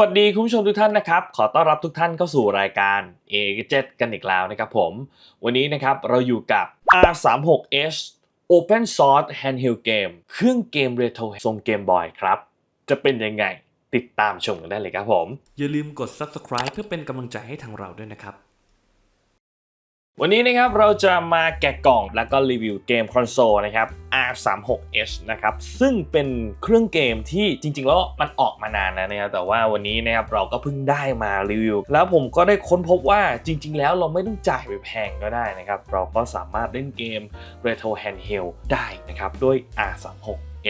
วัสดีคุณผู้ชมทุกท่านนะครับ ขอต้อนรับทุกท่านเข้าสู่รายการ A7 กันอีกแล้วนะครับผม วันนี้นะครับเราอยู่กับ R36H Open Source Handheld Game เครื่องเกมเรโทรทรงเกมบอยครับ จะเป็นยังไงติดตามชมกันได้เลยครับผม อย่าลืมกด subscribe เพื่อเป็นกำลังใจให้ทางเราด้วยนะครับ วันนี้นะครับเราจะมาแกะกล่องแล้วก็รีวิวเกมคอนโซลนะครับ R36H นะครับซึ่งเป็นเครื่องเกมที่จริง ๆ แล้วมันออกมานานแล้วนะครับแต่ว่าวันนี้นะครับเราก็เพิ่งได้มารีวิว แล้วผมก็ได้ค้นพบว่าจริง ๆ แล้วเราไม่ต้องจ่ายไปแพงก็ได้นะครับ เราก็สามารถเล่นเกม Retro Handheld ได้นะครับด้วย R36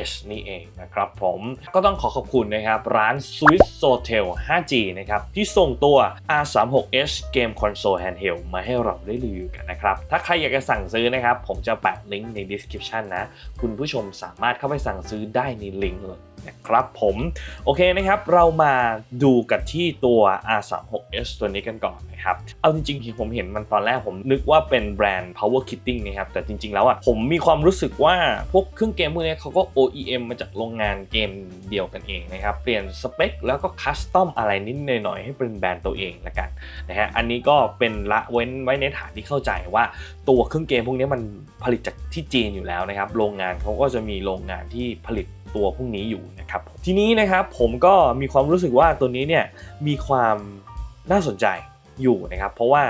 H นี่เองนะครับผมก็ต้องขอขอบคุณนะครับ ร้าน Swiss Hotel 5G นะครับ ที่ส่งตัว R36H Game Console Handheld มาให้เราได้รีวิวกันนะครับ ถ้าใครอยากจะสั่งซื้อนะครับ ผมจะแปะลิงก์ใน description นะ คุณผู้ชมสามารถเข้าไปสั่งซื้อได้ในลิงก์เลย นะครับผมโอเคนะครับเรามาดูกันที่ตัว R36H ตัวนี้กันก่อนนะครับเอาจริงๆที่ผมเห็นมันตอนแรกผมนึกว่าเป็นแบรนด์ Power Kitting นะครับแต่จริงๆแล้วอะผมมีความรู้สึกว่าพวกเครื่องเกมพวกนี้เขาก็ OEM มาจากโรงงานเกมเดียวกันเองนะครับเปลี่ยนสเปคแล้วก็คัสตอมอะไรนิดหน่อยให้เป็นแบรนด์ตัวเองละกันนะฮะอันนี้ก็เป็นละเว้นไว้ในฐานที่เข้าใจว่าตัวเครื่องเกมพวกนี้มันผลิตจากที่จีนอยู่แล้วนะครับโรงงานเขาก็จะมีโรงงานที่ผลิต ตัวพวกนี้อยู่นะครับทีนี้นะครับผมก็มีความรู้สึกว่าตัวนี้เนี่ยมีความน่าสนใจอยู่นะครับ เพราะว่า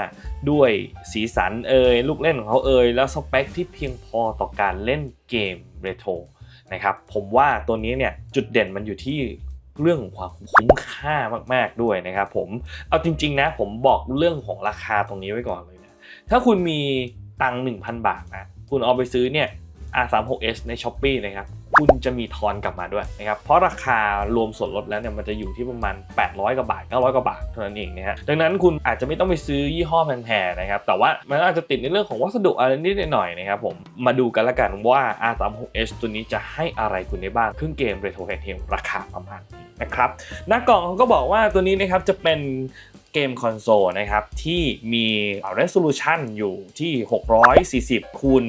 ด้วยสีสันเอ่ยลูกเล่นของเขาเอ่ยแล้วสเปคที่เพียงพอต่อการเล่นเกมเรโทรนะครับผมว่าตัวนี้เนี่ยจุดเด่นมันอยู่ที่เรื่องของความคุ้มค่ามาก ๆ ด้วยนะครับผมเอาจริง ๆ นะผมบอกเรื่องของราคาตรงนี้ไว้ก่อนเลยนะถ้าคุณมีตังค์1,000 บาทนะคุณเอาไปซื้อเนี่ย R36s ใน s h อ p e e นะครับ คุณจะมีทอนกลับมาด้วยนะครับเพราะราคารวมส่วนลดแล้วเนี่ยมันจะอยู่ที่ประมาณ 800กว่าบาท900กว่าบาทเท่านั้นเองนะฮะดังนั้นคุณอาจจะไม่ต้องไปซื้อยี่ห้อแพงๆนะครับแต่ว่ามันอาจจะติดในเรื่องของวัสดุอะไรนิดหน่อยนะครับผมมาดูกันละกันว่า R36s ตัวนี้จะให้อะไรคุณได้บ้างเครื่องเกม Retro Handheld ราคาประมาณนี้นะครับหน้ากล่องเขาก็บอกว่าตัวนี้นะครับจะเป็น เกมคอนโซลนะครับ ที่มี resolution อยู่ที่ 640 คูณ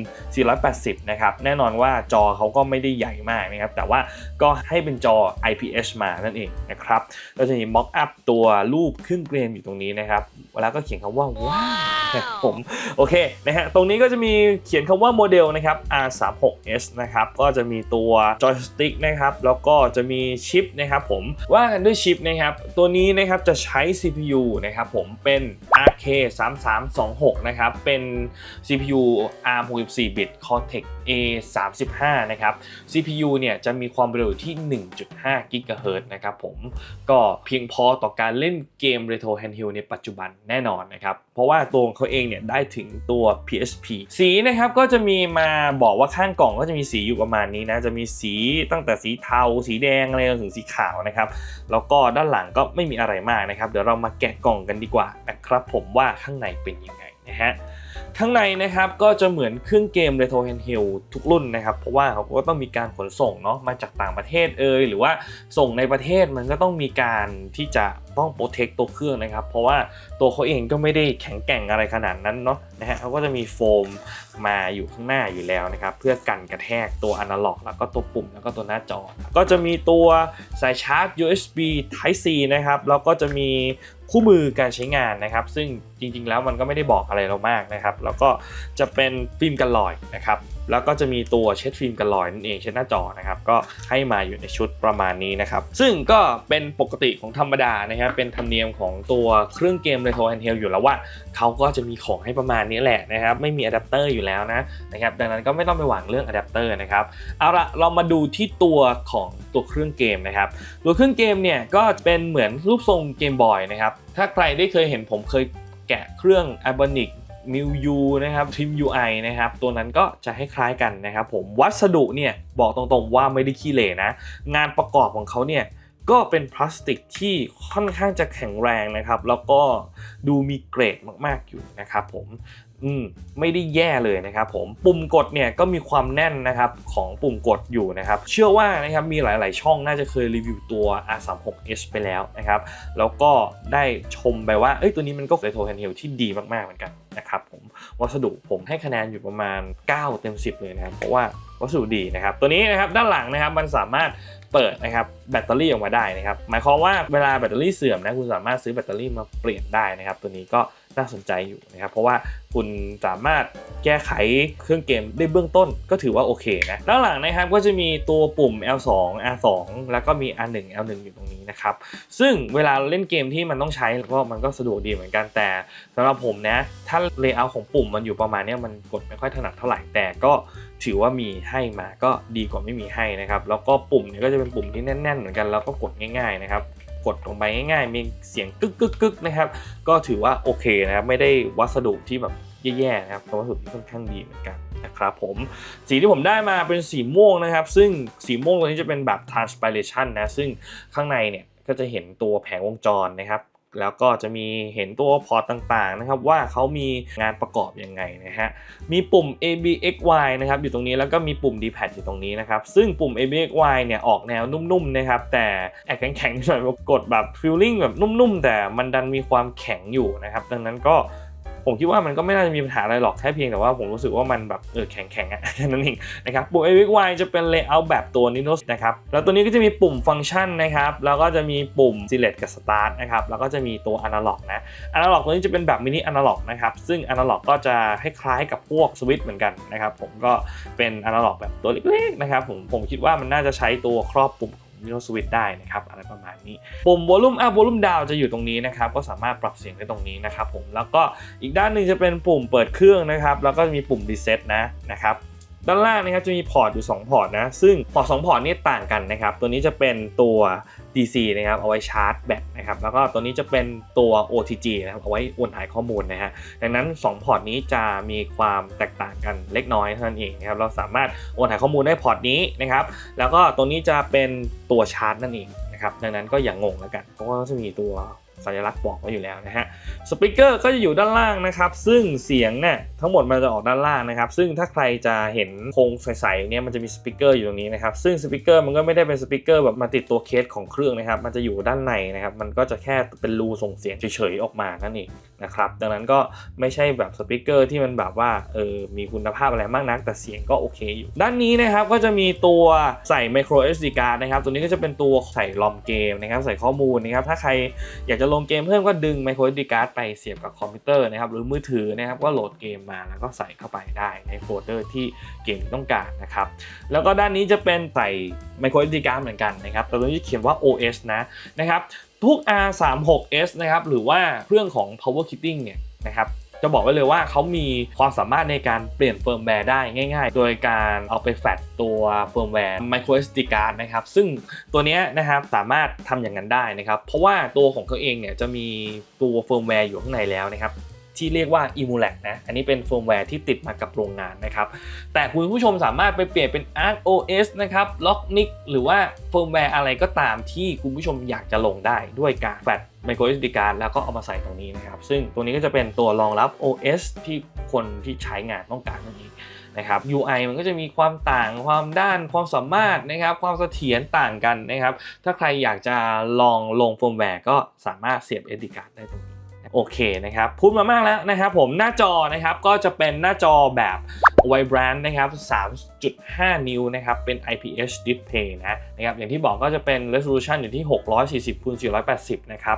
480 นะครับ แน่นอนว่าจอเขาก็ไม่ได้ใหญ่มากนะครับ แต่ว่าก็ให้เป็นจอ IPS มานั่นเองนะครับเราจะเห็น mock up ตัวรูปเครื่องเกมอยู่ตรงนี้นะครับ แล้วก็เขียนคำว่าว้าวผมโอเคนะฮะตรงนี้ก็จะมีเขียนคำว่าโมเดลนะครับ R36s นะครับก็จะมีตัวจอยสติ๊กนะครับแล้วก็จะมีชิปนะครับผมว่ากันด้วยชิปนะครับตัวนี้นะครับจะใช้ CPU นะครับผมเป็น RK 3326นะครับ เป็น CPU ARM 64 bit Cortex A 35นะครับ CPU เนี่ยจะมีความเร็วที่ 1.5 GHz นะครับผมก็เพียงพอต่อการเล่นเกม Retro Handheld ในปัจจุบันแน่นอนนะครับ เพราะว่าตัวของเขาเองเนี่ยได้ถึงตัว PSP สีนะครับก็จะมีมาบอกว่าข้างกล่องก็จะมีสีอยู่ประมาณนี้นะ จะมีสีตั้งแต่สีเทา สีแดงอะไรจนถึงสีขาวนะครับ แล้วก็ด้านหลังก็ไม่มีอะไรมากนะครับ เดี๋ยวเรามาแกะกล่องกันดีกว่านะครับผมว่าข้างในเป็นยังไงนะฮะข้างในนะครับก็จะเหมือนเครื่องเกม Retro Handheld ทุกรุ่นนะครับ เพราะว่าเขาก็ต้องมีการขนส่งเนาะมาจากต่างประเทศเอยหรือว่าส่งในประเทศมันก็ต้องมีการที่จะ ต้องโปรเทคตัวเครื่องนะครับ เพราะว่าตัวเขาเองก็ไม่ได้แข็งแกร่งอะไรขนาดนั้นเนาะนะฮะเขาก็จะมีโฟมมาอยู่ข้างหน้าอยู่แล้วนะครับ เพื่อกันกระแทกตัวอนาล็อก แล้วก็ตัวปุ่มแล้วก็ตัวหน้าจอ ก็จะมีตัวสายชาร์จ USB Type C นะครับ แล้วก็จะมีคู่มือการใช้งานนะครับ ซึ่งจริงๆแล้วมันก็ไม่ได้บอกอะไรเรามากนะครับ แล้วก็จะเป็นฟิล์มกันรอยนะครับ แล้วก็จะมีตัวเช็ดฟิล์มกันรอยนั่นเองเช็ดหน้าจอนะครับก็ให้มาอยู่ในชุดประมาณนี้นะครับซึ่งก็เป็นปกติของธรรมดานะครับเป็นธรรมเนียมของตัวเครื่องเกม Retro Handheld อยู่แล้วว่าเขาก็จะมีของให้ประมาณนี้แหละนะครับไม่มีอะแดปเตอร์อยู่แล้วนะนะครับดังนั้นก็ไม่ต้องไปหวังเรื่องอะแดปเตอร์นะครับเอาละเรามาดูที่ตัวของตัวเครื่องเกมนะครับตัวเครื่องเกมเนี่ยก็เป็นเหมือนรูปทรงเกมบอยนะครับถ้าใครได้เคยเห็นผมเคยแกะเครื่อง a b o n i c มิวยูนะครับ Trim UI นะครับ ตัวนั้นก็จะให้คล้ายกันนะครับผมวัสดุเนี่ยบอกตรงๆว่าไม่ได้ขี้เหร่นะ งานประกอบของเขาเนี่ยก็เป็นพลาสติกที่ค่อนข้างจะแข็งแรงนะครับ แล้วก็ดูมีเกรดมากๆอยู่นะครับผม อืมไม่ได้แย่เลยนะครับผมปุ่มกดเนี่ยก็มีความแน่นนะครับของปุ่มกดอยู่นะครับเชื่อว่านะครับมีหลาย ๆ ช่องน่าจะเคยรีวิวตัว R36H ไปแล้วนะครับแล้วก็ได้ชมไปว่าเอ้ยตัวนี้มันก็ Retro Handheld ที่ดีมาก ๆ เหมือนกันนะครับผมวัสดุผมให้คะแนนอยู่ประมาณ 9 เต็ม 10 เลยนะครับเพราะว่าวัสดุดีนะครับตัวนี้นะครับด้านหลังนะครับมันสามารถเปิดนะครับแบตเตอรี่ออกมาได้นะครับหมายความว่าเวลาแบตเตอรี่เสื่อมนะคุณสามารถซื้อแบตเตอรี่มาเปลี่ยนได้นะครับตัวนี้ก็ น่าสนใจอยู่นะครับ เพราะว่าคุณสามารถแก้ไขเครื่องเกมได้เบื้องต้นก็ถือว่าโอเคนะด้านหลังนะครับก็จะมีตัวปุ่ม L2 R2 แล้วก็มี R1 L1 อยู่ตรงนี้นะครับ ซึ่งเวลาเล่นเกมที่มันต้องใช้ก็มันก็สะดวกดีเหมือนกันแต่สำหรับผมนะ ถ้าเลเยอร์ของปุ่มมันอยู่ประมาณนี้มันกดไม่ค่อยถนัดเท่าไหร่แต่ก็ถือว่ามีให้มาก็ดีกว่าไม่มีให้นะครับ แล้วก็ปุ่มเนี่ยก็จะเป็นปุ่มที่แน่น ๆ เหมือนกันแล้วก็กดง่ายๆนะครับ กดลงไปง่ายๆ มีเสียงกึกกึกกึกนะครับ ก็ถือว่าโอเคนะครับ ไม่ได้วัสดุที่แบบแย่ๆนะครับแต่วัสดุที่ค่อนข้างดีเหมือนกันนะครับผม สีที่ผมได้มาเป็นสีม่วงนะครับ ซึ่งสีม่วงตัวนี้จะเป็นแบบ transpiration นะ ซึ่งข้างในเนี่ยก็จะเห็นตัวแผงวงจรนะครับ แล้วก็จะมีเห็นตัวพอร์ตต่างๆนะครับว่าเขามีงานประกอบยังไงนะฮะ มีปุ่ม A B X Y นะครับอยู่ตรงนี้แล้วก็มีปุ่ม D pad อยู่ตรงนี้นะครับ ซึ่งปุ่ม A B X Y เนี่ยออกแนวนุ่มๆนะครับแต่แอบแข็งๆหน่อยกดแบบฟิลลิ่งแบบนุ่มๆ แต่มันดันมีความแข็งอยู่นะครับ ดังนั้นก็ ผมคิดว่ามันก็ไม่น่าจะมีปัญหาอะไรหรอกแค่เพียงแต่ว่าผมรู้สึกว่ามันแบบเออแข็งๆอะแค่นั้นเองนะครับปุ่ม A B X Y จะเป็น layout แบบตัว Ninos นะครับแล้วตัวนี้ก็จะมีปุ่มฟังก์ชันนะครับแล้วก็จะมีปุ่ม select กับ start นะครับแล้วก็จะมีตัว analog นะอนาล็อกตัวนี้จะเป็นแบบมินิอนาล็อกนะครับซึ่งอนาล็อกก็จะให้คล้ายกับพวกสวิตช์เหมือนกันนะครับผมก็เป็นอนาล็อกแบบตัวเล็กๆนะครับผมผมคิดว่ามันน่าจะใช้ตัวครอบปุ่ม มิโนสวิตได้นะครับอะไรประมาณนี้ปุ่ม volume up volume down จะอยู่ตรงนี้นะครับก็สามารถปรับเสียงได้ตรงนี้นะครับผมแล้วก็อีกด้านหนึ่งจะเป็นปุ่มเปิดเครื่องนะครับแล้วก็มีปุ่ม reset นะนะครับ ด้านล่างนะครับจะมีพอร์ตอยู่ 2 พอร์ตนะ ซึ่งพอร์ต2พอร์ตนี้ต่างกันนะครับ ตัวนี้จะเป็นตัว DC นะครับเอาไว้ชาร์จแบตนะครับ แล้วก็ตัวนี้จะเป็นตัว OTG นะครับเอาไว้โอนถ่ายข้อมูลนะฮะ ดังนั้น 2 พอร์ตนี้จะมีความแตกต่างกันเล็กน้อยเท่านั้นเองนะครับ เราสามารถโอนถ่ายข้อมูลได้พอร์ตนี้นะครับ แล้วก็ตัวนี้จะเป็นตัวชาร์จนั่นเองนะครับ ดังนั้นก็อย่างงงแล้วกัน เพราะว่าจะมีตัว สัญลักษณ์บอกไว้อยู่แล้วนะฮะสปีกเกอร์ก็จะอยู่ด้านล่างนะครับ ซึ่งเสียงเนี่ยทั้งหมดมันจะออกด้านล่างนะครับ ซึ่งถ้าใครจะเห็นโครงใสๆเนี่ยมันจะมีสปีกเกอร์อยู่ตรงนี้นะครับ ซึ่งสปีกเกอร์มันก็ไม่ได้เป็นสปีกเกอร์แบบมาติดตัวเคสของเครื่องนะครับ มันจะอยู่ด้านในนะครับ มันก็จะแค่เป็นรูส่งเสียงเฉยๆออกมานั่นเองนะครับ ดังนั้นก็ไม่ใช่แบบสปีกเกอร์ที่มันแบบว่าเออมีคุณภาพอะไรมากนัก แต่เสียงก็โอเคอยู่ ด้านนี้นะครับก็จะมีตัวใส่ micro SD card นะครับ ตัวนี้ก็จะเป็นตัวใส่ลอมเกมนะครับ ใส่ข้อมูลนะครับ ถ้าใครอยากจะลงเกมเพิ่มก็ดึง micro SD card ไปเสียบกับคอมพิวเตอร์นะครับหรือมือถือนะครับก็โหลดเกมมาแล้วก็ใส่เข้าไปได้ในโฟลเดอร์ที่เกมต้องการนะครับแล้วก็ด้านนี้จะเป็นใส่ micro SD card เหมือนกันนะครับแต่ตรงนี้เขียนว่า OS นะนะครับทุก R36s นะครับหรือว่าเครื่องของ Power Kitting เนี่ยนะครับ จะบอกไว้เลยว่าเขามีความสามารถในการเปลี่ยนเฟิร์มแวร์ได้ง่ายๆ โดยการเอาไปแฟลชตัวเฟิร์มแวร์ micro SD card นะครับ ซึ่งตัวเนี้ยนะครับสามารถทำอย่างนั้นได้นะครับ เพราะว่าตัวของเขาเองเนี่ยจะมีตัวเฟิร์มแวร์อยู่ข้างในแล้วนะครับที่เรียกว่า Emulac นะ อันนี้เป็นเฟิร์มแวร์ที่ติดมากับโรงงานนะครับ แต่คุณผู้ชมสามารถไปเปลี่ยนเป็น Arc OS นะครับ Locknic หรือว่าเฟิร์มแวร์อะไรก็ตามที่คุณผู้ชมอยากจะลงได้ด้วยการแฟล micro SD card แล้วก็เอามาใส่ตรงนี้นะครับ ซึ่งตัวนี้ก็จะเป็นตัวรองรับ OS ที่คนที่ใช้งานต้องการนั่นเองนะครับ UI มันก็จะมีความต่างความด้านความสามารถนะครับ ความเสถียรต่างกันนะครับ ถ้าใครอยากจะลองลงเฟิร์มแวร์ก็สามารถเสียบ SD card ได้ตรงนี้ โอเคนะครับพูดมามากแล้วนะครับผมหน้าจอนะครับก็จะเป็นหน้าจอแบบ Vibrant นะครับ3.5 นิ้วนะครับเป็น IPS display นะนะครับอย่างที่บอกก็จะเป็น resolution อยู่ที่ 640คูณ480 นะครับ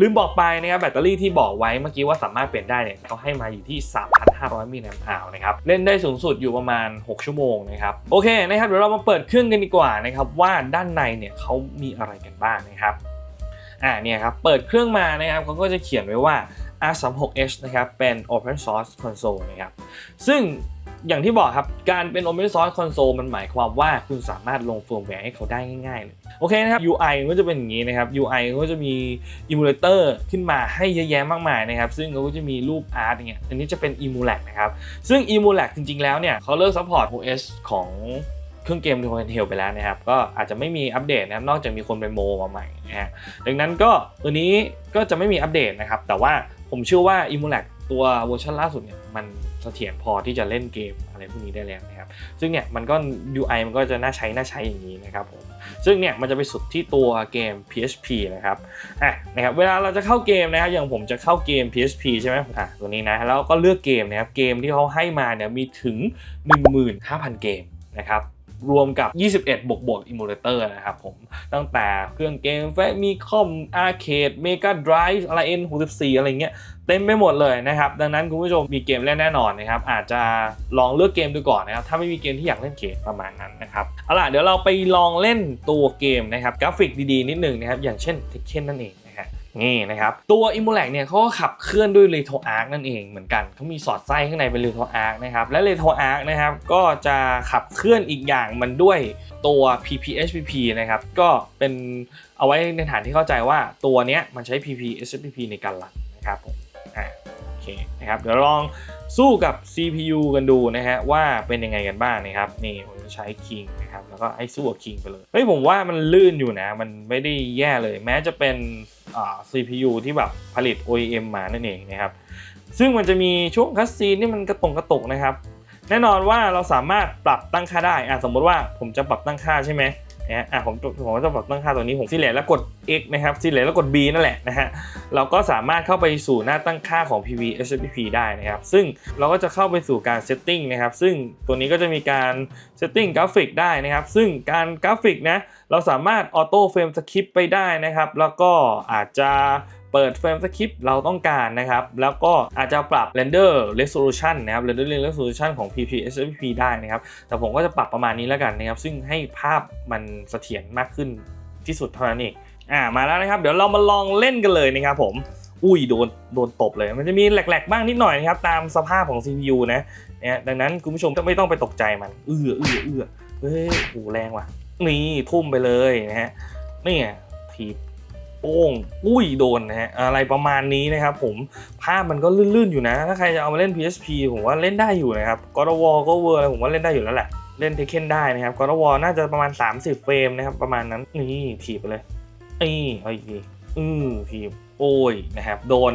ลืมบอกไปนะครับแบตเตอรี่ที่บอกไว้เมื่อกี้ว่าสามารถเปลี่ยนได้เนี่ยเขาให้มาอยู่ที่ 3,500 มิลลิแอมป์อาวนะครับเล่นได้สูงสุดอยู่ประมาณ 6 ชั่วโมงนะครับโอเคนะครับเดี๋ยวเรามาเปิดเครื่องกันดีกว่านะครับว่าด้านในเนี่ยเขามีอะไรกันบ้างนะครับ อ่าเนี่ยครับ เปิดเครื่องมานะครับเขาก็จะเขียนไว้ว่า R36H นะครับ เป็น Open Source Console นะครับ ซึ่งอย่างที่บอกครับ การเป็น Open Source Console มันหมายความว่าคุณสามารถลงเฟิร์มแวร์ให้เขาได้ง่ายๆเลยโอเคนะครับ UI ก็จะเป็นอย่างนี้นะครับ UI ก็จะมี emulator ขึ้นมาให้เยอะแยะมากมายนะครับ ซึ่งเขาก็จะมีรูปอาร์ตอย่างเงี้ย อันนี้จะเป็น emulac นะครับ ซึ่ง emulac จริงๆ แล้วเนี่ยเขาเลิก support OS ของ ครื่องเกม d o n Hell ไปแล้วนะครับ ก็อาจจะไม่มีอัปเดตนะครับ นอกจากมีคนไปโมมาใหม่นะฮะ ดังนั้นก็ตัวนี้ก็จะไม่มีอัปเดตนะครับ แต่ว่าผมเชื่อว่า emulac ตัวเวอร์ชันล่าสุดเนี่ยมันเสถียรพอที่จะเล่นเกมอะไรพวกนี้ได้แล้วนะครับ ซึ่งเนี่ยมันก็ UI มันก็จะน่าใช้น่าใช้อย่างนี้นะครับผม ซึ่งเนี่ยมันจะไปสุดที่ตัวเกม PHP นะครับ อะนะครับเวลาเราจะเข้าเกมนะครับ อย่างผมจะเข้าเกม PHP ใช่ไหมอะตัวนี้นะ แล้วก็เลือกเกมนะครับ เกมที่เขาให้มาเนี่ยมีถึง 15,000 เกมนะครับ รวมกับ 21 บวกบวกอิมูเลเตอร์นะครับผม ตั้งแต่เครื่องเกมแฟมีคอมอาร์เคดเมกาไดรฟ์อะไร N64 อะไรเงี้ยเต็มไปหมดเลยนะครับ ดังนั้นคุณผู้ชมมีเกมเล่นแน่นอนนะครับ อาจจะลองเลือกเกมดูก่อนนะครับ ถ้าไม่มีเกมที่อยากเล่นเกมประมาณนั้นนะครับ เอาล่ะเดี๋ยวเราไปลองเล่นตัวเกมนะครับ กราฟิกดีๆ นิดหนึ่งนะครับ อย่างเช่น Tekken นั่นเอง นี่นะครับ ตัว i m u l a c เนี่ยเขาก็ขับเคลื่อนด้วย Retro Arc นั่นเองเหมือนกันเขามีสอดไส้ข้างในเป็น Retro Arc นะครับ และ Retro Arc นะครับก็จะขับเคลื่อนอีกอย่างมันด้วยตัว PPHPP นะครับ ก็เป็นเอาไว้ในฐานที่เข้าใจว่าตัวเนี้ยมันใช้ PPHPP ในการรันนะครับผมอ่าโอเคนะครับเดี๋ยวลองสู้กับ CPU กันดูนะฮะว่าเป็นยังไงกันบ้างนะครับนี่ผมจะใช้ King นะครับ แล้วก็ให้สู้กับ King ไปเลย เฮ้ยผมว่ามันลื่นอยู่นะ มันไม่ได้แย่เลย แม้จะเป็นอ่า CPU ที่แบบผลิต OEM มานั่นเองนะครับ ซึ่งมันจะมีช่วงคัสซีนที่มันกระตงกระตกนะครับ แน่นอนว่าเราสามารถปรับตั้งค่าได้อะสมมติว่าผมจะปรับตั้งค่าใช่ไหมเนี่ยอะผมผมก็จะปรับตั้งค่าตัวนี้ผมซีเลตแล้วกด X นะครับซีเลตแล้วกด B นั่นแหละนะฮะเราก็สามารถเข้าไปสู่หน้าตั้งค่าของ PV HPP ได้นะครับ ซึ่งเราก็จะเข้าไปสู่การ setting นะครับ ซึ่งตัวนี้ก็จะมีการ setting กราฟิกได้นะครับ ซึ่งการกราฟิกนะเราสามารถ auto frame skip ไปได้นะครับ แล้วก็อาจจะเปิดเฟรมสคริปเราต้องการนะครับ แล้วก็อาจจะปรับ render resolution นะครับ render resolution ของ PP HPP ได้นะครับ แต่ผมก็จะปรับประมาณนี้แล้วกันนะครับ ซึ่งให้ภาพมันเสถียรมากขึ้นที่สุดเท่านั้นเองอ่ามาแล้วนะครับ เดี๋ยวเรามาลองเล่นกันเลยนะครับผมอุ้ยโดนโดนตบเลย มันจะมีแหลกๆ บ้างนิดหน่อยนะครับ ตามสภาพของ CPU นะ นี่ยดังนั้นคุณผู้ชมก็ไม่ต้องไปตกใจมันเอื้อเอื้อเอื้อเฮ้ยโหแรงว่ะ นี่ทุ่มไปเลยนะฮะนี่ไงทีบโป้งอุ้ยโดนนะฮะอะไรประมาณนี้นะครับผมภาพมันก็ลื่นๆอยู่นะ ถ้าใครจะเอามาเล่น PSP ผมว่าเล่นได้อยู่นะครับ God of War ก็เวอร์อะไรผมว่าเล่นได้อยู่แล้วแหละเล่น Tekken ได้นะครับ God of War น่าจะประมาณ 30 เฟรมนะครับประมาณนั้นนี่ถีบไปเลยนี่เอาอีกทีอือทีมโอ้ยนะครับโดน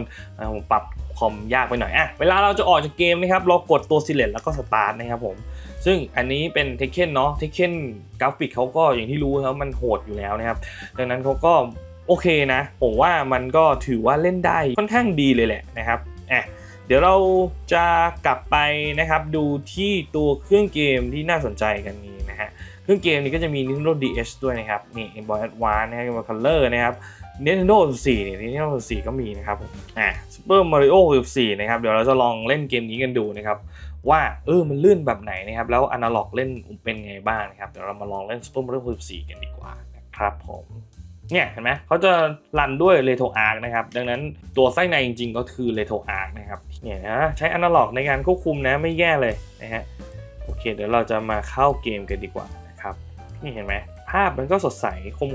ผมปรับ อมยากไปหน่อยอะเวลาเราจะออกจากเกมนะครับเรากดตัว select แล้วก็ start นะครับผมซึ่งอันนี้เป็น Tekken เนาะ Tekken กราฟิกเขาก็อย่างที่รู้ครับมันโหดอยู่แล้วนะครับดังนั้นเขาก็โอเคนะ ผมว่ามันก็ถือว่าเล่นได้ค่อนข้างดีเลยแหละนะครับอะเดี๋ยวเราจะกลับไปนะครับดูที่ตัวเครื่องเกมที่น่าสนใจกันนี้นะฮะเครื่องเกมนี้ก็จะมี Nintendo DS ด้วยนะครับนี่ Game Boy Advance นะครับ Game Boy Color นะครับ Nintendo 64เนี่ย Nintendo 64 ก็มีนะครับผมอ่า Super Mario 64 นะครับ เดี๋ยวเราจะลองเล่นเกมนี้กันดูนะครับ ว่าเออมันลื่นแบบไหนนะครับ แล้วอนาล็อกเล่นเป็นไงบ้างนะครับ เดี๋ยวเรามาลองเล่น Super Mario 64 กันดีกว่านะครับผมเนี่ยเห็นไหมเขาจะรันด้วย Retro Arc นะครับ ดังนั้นตัวไส้ในจริงๆก็คือ Retro Arc นะครับเนี่ยนะใช้อนาล็อกในการควบคุมนะไม่แย่เลยนะฮะโอเค เดี๋ยวเราจะมาเข้าเกมกันดีกว่านะครับนี่เห็นไหมาพมันก็สดใส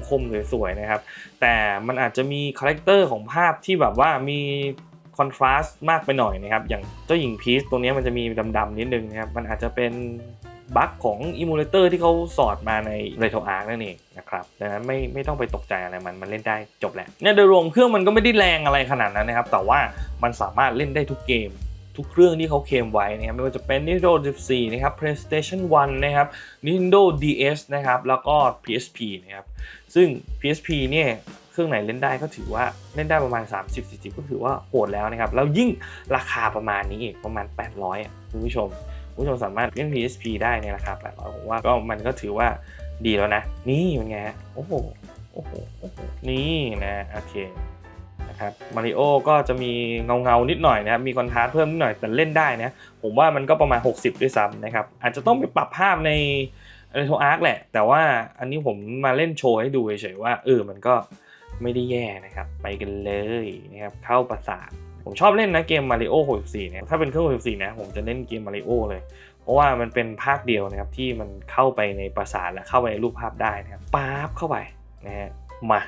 คมๆสวยๆนะครับ แต่มันอาจจะมีคาแรคเตอร์ของภาพที่แบบว่ามีคอนทราสต์มากไปหน่อยนะครับ อย่างเจ้าหญิงพีชตัวนี้มันจะมีดำๆนิดนึงนะครับ มันอาจจะเป็นบั๊กของอิมูเลเตอร์ที่เขาสอดมาใน Retro Arc นั่นเองนะครับดังนั้นไม่ไม่ต้องไปตกใจอะไรมัน มันเล่นได้จบแหละเนี่ยโดยรวมเครื่องมันก็ไม่ได้แรงอะไรขนาดนั้นนะครับ แต่ว่ามันสามารถเล่นได้ทุกเกม ทุกเครื่องที่เขาเคลมไว้นะครับไม่ว่าจะเป็น Nintendo 14 นะครับ PlayStation 1 นะครับ Nintendo DS นะครับแล้วก็ PSP นะครับซึ่ง PSP เนี่ยเครื่องไหนเล่นได้ก็ถือว่าเล่นได้ประมาณ 30-40 ก็ถือว่าโหดแล้วนะครับ แล้วยิ่งราคาประมาณนี้อีกประมาณ 800อะคุณผู้ชมคุณผู้ชมสามารถเล่น PSP ได้ในราคา800ผมว่าก็มันก็ถือว่าดีแล้วนะ นี่เป็นไงโอ้โหโอ้โหนี่นะโอเค นะครับมาริโอก็จะมีเงาเงานิดหน่อยนะครับมีคอนทราสต์เพิ่มนิดหน่อยแต่เล่นได้นะผมว่ามันก็ประมาณ 60 ด้วยซ้ำนะครับอาจจะต้องไปปรับภาพใน Retro Arc แหละ แต่ว่าอันนี้ผมมาเล่นโชว์ให้ดูเฉยๆว่าเออมันก็ไม่ได้แย่นะครับ ไปกันเลยนะครับเข้าประสาทผมชอบเล่นนะเกม Mario 64เนี่ยถ้าเป็นเครื่อง64นะผมจะเล่นเกม Mario เลย เพราะว่ามันเป็นภาคเดียวนะครับที่มันเข้าไปในประสาทและเข้าไปในรูปภาพได้นะครับป๊าบเข้าไปนะฮะมา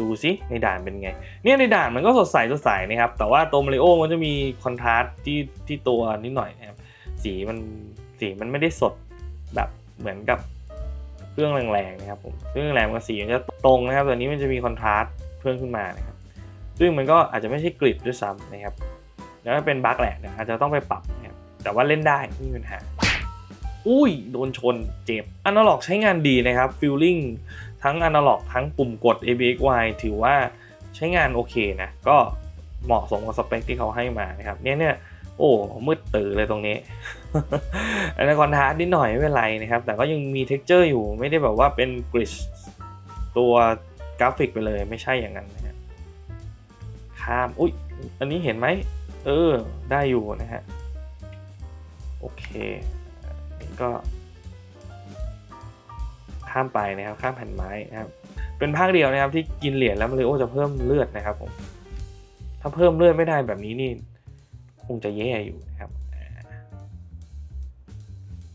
ดูซิในด่านเป็นไง เนี่ยในด่านมันก็สดใสสดใสนะครับ แต่ว่าตัวมาริโอมันจะมีคอนทราสต์ที่ที่ตัวนิดหน่อยนะครับ สีมันสีมันไม่ได้สดแบบเหมือนกับเครื่องแรงๆนะครับผมเครื่องแรงๆมันก็สีมันจะตรงนะครับแต่อันนี้มันจะมีคอนทราสต์เพิ่มขึ้นมานะครับ ซึ่งมันก็อาจจะไม่ใช่กริดด้วยซ้ำนะครับ แล้วก็เป็นบั๊กแหละเดี๋ยวอาจจะต้องไปปรับนะครับแต่ว่าเล่นได้ไม่มีปัญหา อุ้ยโดนชนเจ็บอนาล็อกใช้งานดีนะครับฟิลลิ่ง ทั้งอนาล็อกทั้งปุ่มกด ABXY ถือว่าใช้งานโอเคนะ ก็เหมาะสมกับสเปคที่เขาให้มานะครับ เนี่ยเนี่ยโอ้มืดตื่อเลยตรงนี้อันนั้นคอนทราสต์นิดหน่อยไม่เป็นไรนะครับ แต่ก็ยังมีเท็กเจอร์อยู่ไม่ได้แบบว่าเป็นกริชตัวกราฟิกไปเลยไม่ใช่อย่างนั้นนะฮะข้ามอุ้ยอันนี้เห็นไหมเออ ได้อยู่นะฮะ โอเคก็ ข้ามไปนะครับ ข้ามแผ่นไม้นะครับ เป็นภาคเดียวนะครับที่กินเหรียญแล้วมาริโอจะเพิ่มเลือดนะครับผม ถ้าเพิ่มเลือดไม่ได้แบบนี้นี่คงจะแย่อยู่นะครับ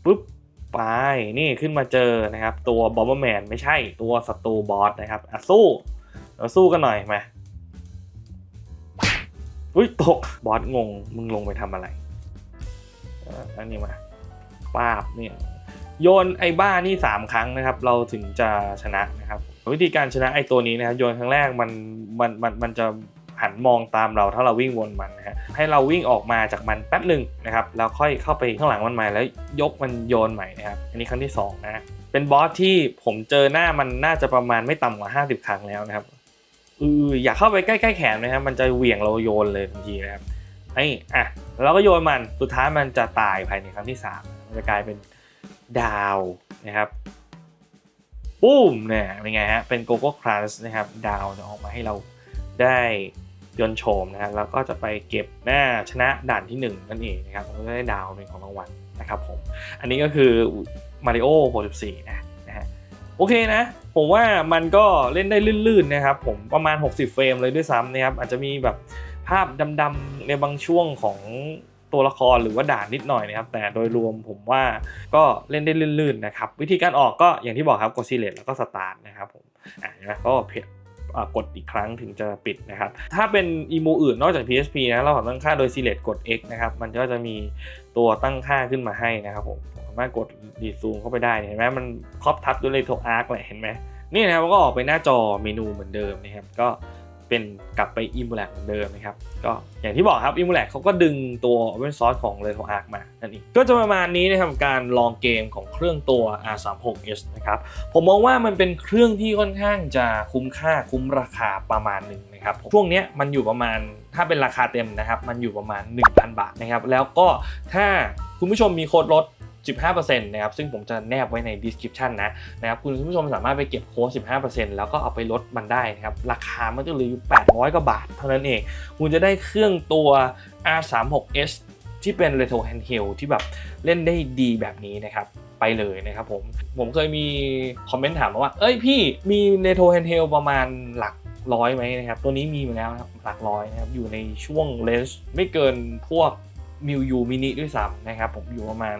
ปุ๊บไปนี่ขึ้นมาเจอนะครับ ตัวบอมเบอร์แมนไม่ใช่ตัวศัตรูบอสนะครับอะสู้เราสู้กันหน่อยมาอุ้ยตกบอสงงมึงลงไปทำอะไรอันนี้มาป้าบเนี่ย โยนไอ้บ้านี่สามครั้งนะครับ เราถึงจะชนะนะครับ วิธีการชนะไอ้ตัวนี้นะครับโยนครั้งแรกมันมันมันมันจะหันมองตามเราถ้าเราวิ่งวนมันนะฮะให้เราวิ่งออกมาจากมันแป๊บหนึ่งนะครับแล้วค่อยเข้าไปข้างหลังมันใหม่แล้วยกมันโยนใหม่นะครับอันนี้ครั้งที่สองนะเป็นบอสที่ผมเจอหน้ามันน่าจะประมาณไม่ต่ำกว่า 50 ครั้งแล้วนะครับเอออย่าเข้าไปใกล้ๆแขนนะครับมันจะเหวี่ยงเราโยนเลยทันทีนะครับไอ้อะเราก็โยนมันสุดท้ายมันจะตายภายในครั้งที่สามมันจะกลายเป็น ดาวนะครับปุ้มเนี่ยเป็นไงฮะเป็นโกโก้ครันช์นะครับดาวจะออกมาให้เราได้ยนโฉมนะครับแล้วก็จะไปเก็บหน้าชนะด่านที่ 1 นั่นเองนะครับเราก็ได้ดาวเป็นของรางวัลนะครับผม อันนี้ก็คือ Mario 64 นะนะฮะโอเคนะ ผมว่ามันก็เล่นได้ลื่นๆนะครับผมประมาณ 60 เฟรมเลยด้วยซ้ำนะครับอาจจะมีแบบภาพดำๆในบางช่วงของ ตัวละครหรือว่าด่านนิดหน่อยนะครับแต่โดยรวมผมว่าก็เล่นได้ลื่นๆนะครับวิธีการออกก็อย่างที่บอกครับกดซีเลตแล้วก็สตาร์ทนะครับผมอ่านะก็เพียกดอีกครั้งถึงจะปิดนะครับ ถ้าเป็นอีโมอื่นนอกจาก PSP นะเราสามารถตั้งค่าโดย select กด X นะครับ มันก็จะมีตัวตั้งค่าขึ้นมาให้นะครับผมสามารถกดดีซูมเข้าไปได้เห็นไหมมันครอบทับด้วยเลโทอาร์คเลยเห็นไหมนี่นะครับก็ออกไปหน้าจอเมนูเหมือนเดิมนะครับก็ เป็นกลับไป e m u l a c เหมือนเดิมนะครับ ก็อย่างที่บอกครับ e m u l a c เขาก็ดึงตัว Open Source ของ r e t o Arc มานั่นเองก็จะประมาณนี้นะครับการลองเกมของเครื่องตัว R36s นะครับ ผมมองว่ามันเป็นเครื่องที่ค่อนข้างจะคุ้มค่าคุ้มราคาประมาณหนึ่งนะครับช่วงนี้มันอยู่ประมาณถ้าเป็นราคาเต็มนะครับ มันอยู่ประมาณ 1,000 บาทนะครับ แล้วก็ถ้าคุณผู้ชมมีโค้ดลด 15%นะครับซึ่งผมจะแนบไว้ใน description นะนะครับคุณผู้ชมสามารถไปเก็บโค้ด 15%แล้วก็เอาไปลดมันได้นะครับราคามันจะเหลืออยู่800กว่าบาท เท่านั้นเอง คุณจะได้เครื่องตัว R36s ที่เป็น Retro Handheld ที่แบบเล่นได้ดีแบบนี้นะครับไปเลยนะครับผม ผมเคยมีคอมเมนต์ถามมาว่า เอ้ยพี่มี Retro Handheld ประมาณหลักร้อยไหมนะครับ ตัวนี้มีมาแล้วนะครับหลักร้อยนะครับ อยู่ในช่วงเลนส์ไม่เกินพวก มิวยูมินิด้วยซ้ำนะครับผมอยู่ประมาณ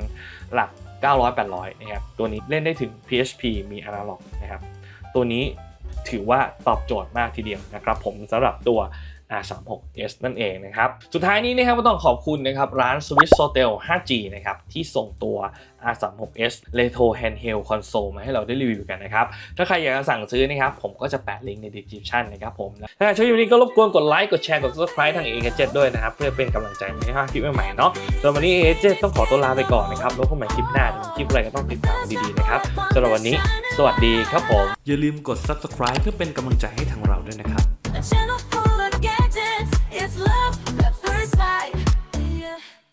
หลัก 900 800 นะครับ ตัวนี้เล่นได้ถึง PHP มีอนาล็อกนะครับ ตัวนี้ถือว่าตอบโจทย์มากทีเดียวนะครับผมสำหรับตัว R36s นั่นเองนะครับ สุดท้ายนี้นะครับก็ต้องขอบคุณนะครับร้าน Swiss Hotel 5G นะครับที่ส่งตัว R36s Retro Handheld Console มาให้เราได้รีวิวกันนะครับ ถ้าใครอยากจะสั่งซื้อนะครับ ผมก็จะแปะลิงก์ใน description นะครับผม ถ้าชอบคลิปนี้ก็รบกวนกดไลค์ กดแชร์ กด subscribe ทาง a อ7ด้วยนะครับ เพื่อเป็นกำลังใจให้ทำคลิปใหม่ๆเนาะสำหรับวันนี้ a อ7ต้องขอตัวลาไปก่อนนะครับ แล้วพบใหม่คลิปหน้าคลิปอะไรก็ต้องติดตามดีๆนะครับสำหรับวันนี้ สวัสดีครับผม อย่าลืมกด subscribe เพื่อเป็นกำลังใจให้ทางเราด้วยนะครับ channel